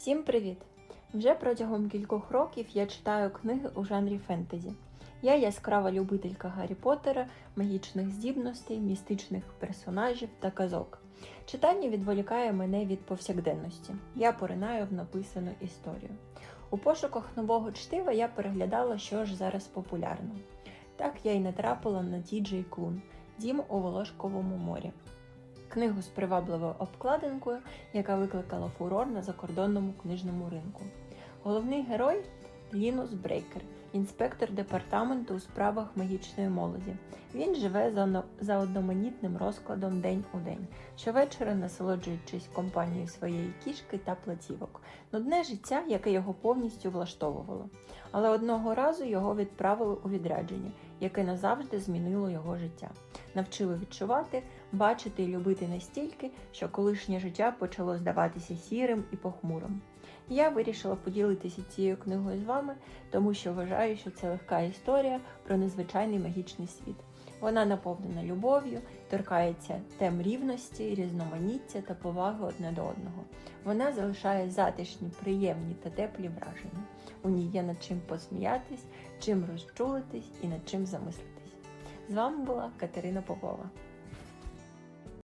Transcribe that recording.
Всім привіт! Вже протягом кількох років я читаю книги у жанрі фентезі. Я яскрава любителька Гаррі Поттера, магічних здібностей, містичних персонажів та казок. Читання відволікає мене від повсякденності. Я поринаю в написану історію. У пошуках нового чтива я переглядала, що ж зараз популярно. Так я й натрапила на Ті Джей Клун Дім у Волошковому морі. Книгу з привабливою обкладинкою, яка викликала фурор на закордонному книжному ринку. Головний герой Лінус Брейкер, інспектор департаменту у справах магічної молоді. Він живе за, за одноманітним розкладом день у день, щовечора насолоджуючись компанією своєї кішки та платівок. Нудне життя, яке його повністю влаштовувало. Але одного разу його відправили у відрядження, яке назавжди змінило його життя. Навчило відчувати, бачити і любити настільки, що колишнє життя почало здаватися сірим і похмурим. Я вирішила поділитися цією книгою з вами, тому що вважаю, що це легка історія про незвичайний магічний світ. Вона наповнена любов'ю, торкається тем рівності, різноманіття та поваги одне до одного. Вона залишає затишні, приємні та теплі враження. У ній є над чим посміятись, чим розчулитись і над чим замислитись. З вами була Катерина Попова.